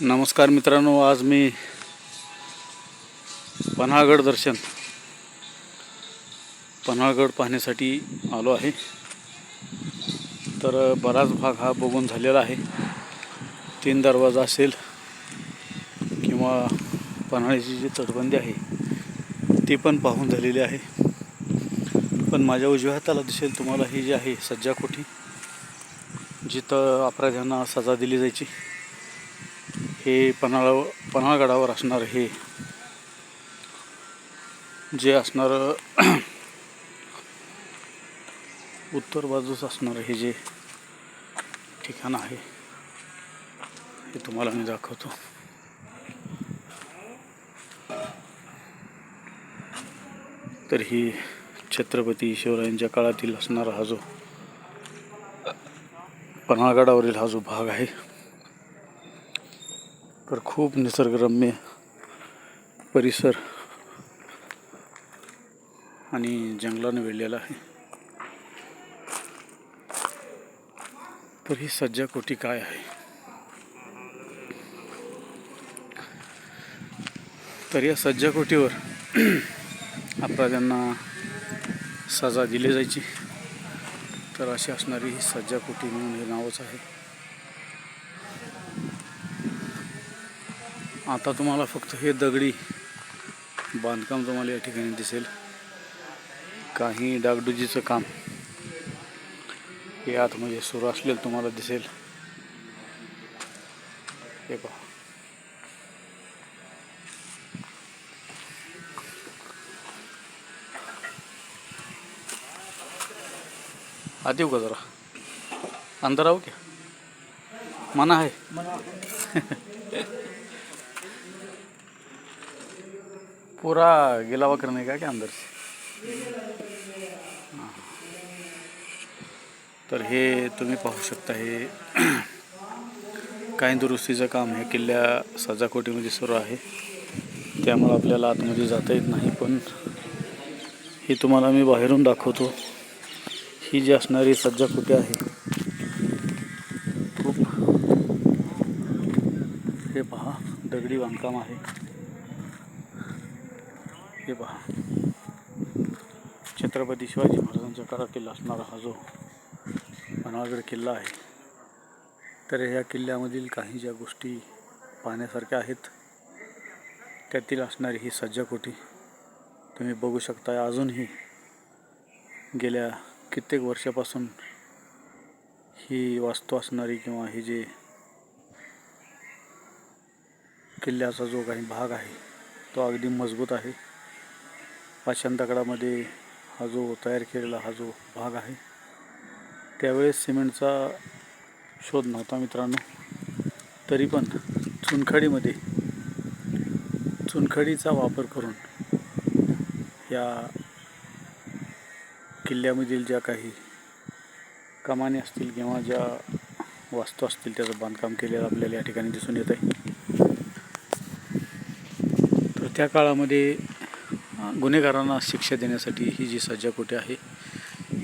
नमस्कार मित्रांनो आज मी पन्हाळगड दर्शन पन्हाळगड पाहण्यासाठी आलो आहे. तर बराच भाग हा बघून झालेला आहे. तीन दरवाजा असेल किंवा पन्हाळ्याची जी तटबंदी आहे ती पण पाहून झालेली आहे. पण माझ्या उजव्या हाताला दिसेल तुम्हाला ही जी आहे सज्जा कोठी जिथं अपराध्यांना सजा दिली जायची. हे पन्हाळा पन्हाळगडावर असणार हे. जे असणारं उत्तर बाजूस असणारं हे जे ठिकाण आहे हे तुम्हाला मी दाखवतो. तर ही छत्रपती शिवरायांच्या काळातील असणारा हा जो पन्हाळगडावरील हा जो भाग आहे तर खूप निसर्गरम्य परिसर आणि जंगलाने वेढलेला आहे. तर ही सज्जा कोटी काय आहे? तर या सज्जा कोटीवर अपराध्यांना सजा दिली जायची. तर अशी असणारी ही सज्जा कोटी म्हणून हे नावच आहे. आता तुम्हाला फक्त हे दगडी बांधकाम तुम्हाला या ठिकाणी दिसेल. काही डागडुजीचं काम हे आतमध्ये सुरू असलेलं तुम्हाला दिसेल. हे पहा. आत येऊ का जरा? अंदर आहो क्या? मना आहे पूरा गिलावा करने का क्या अंदर से? तर हे तुम्ही पाहू शकता हे काही दुरुस्तीचं काम हे किल्ल्या सजाकोटीमध्ये सुरू आहे. त्यामुळं आपल्याला आतमध्ये जाता येत नाही पण हे तुम्हाला मी बाहेरून दाखवतो. ही जी असणारी सज्जाकोटी आहे खूप हे पहा दगडी बांधकाम आहे. हे पहा. छत्रपती शिवाजी महाराजांच्या काळातील असणारा हा जो पन्हाळगड किल्ला आहे तर ह्या किल्ल्यामधील काही ज्या गोष्टी पाहण्यासारख्या आहेत त्यातील असणारी ही सज्जाकोटी तुम्ही बघू शकता अजूनही गेल्या कित्येक वर्षापासून ही वास्तू असणारी किंवा ही जे किल्ल्याचा जो काही भाग आहे तो अगदी मजबूत आहे. पाषाण दगडामध्ये हा जो तयार केलेला हा जो भाग आहे त्यावेळेस सिमेंटचा शोध नव्हता मित्रांनो. तरी पण चुनखडीमध्ये चुनखडीचा वापर करून या किल्ल्यामधील ज्या काही कमानी असतील किंवा ज्या वास्तू असतील त्याचं बांधकाम केलेलं आपल्याला या ठिकाणी दिसून येत आहे तर त्या काळामध्ये गुन्हेगारांना शिक्षा देण्यासाठी ही जी सज्जाकोटी आहे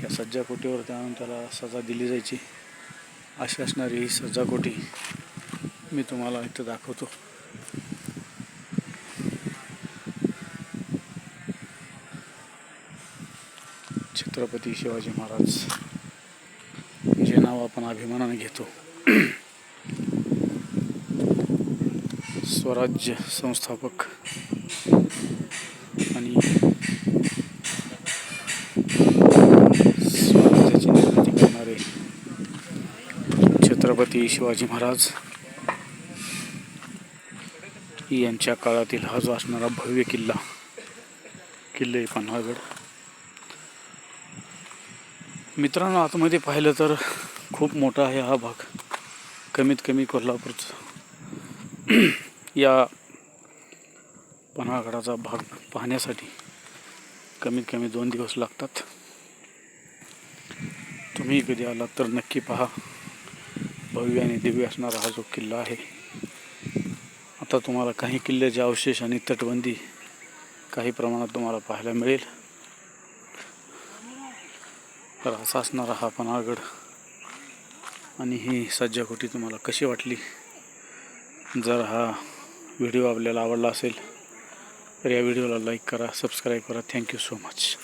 या सज्जाकोटीवर त्यानंतर त्याला सजा दिली जायची अशी असणारी ही सज्जाकोटी मी तुम्हाला इथं दाखवतो. छत्रपती शिवाजी महाराज जे नाव आपण अभिमानाने घेतो. स्वराज्य संस्थापक आणि स्वराज्याची निर्मिती करणारे छत्रपती शिवाजी महाराज यांच्या काळातील हा जो असणारा भव्य किल्ला किल्ले पन्हाळगड. मित्रांनो आतमध्ये पाहिलं तर खूप मोठा आहे हा भाग. कमीत कमी कोल्हापूरचा. या पन्हाळगडाचा भाग पाहण्यासाठी कमीत कमी दोन दिवस लागतात. तुम्ही कधी आलात तर नक्की पहा. भव्य आणि दिव्य असणारा हा जो किल्ला आहे आता तुम्हाला काही किल्ल्याचे अवशेष आणि तटबंदी काही प्रमाणात तुम्हाला पाहायला मिळेल. तर असा असणारा हा पन्हाळगड आणि ही सज्जाकोटी तुम्हाला कशी वाटली? जर हा व्हिडिओ आपल्याला आवडला असेल तर या व्हिडिओला लाईक करा सबस्क्राईब करा. Thank you so much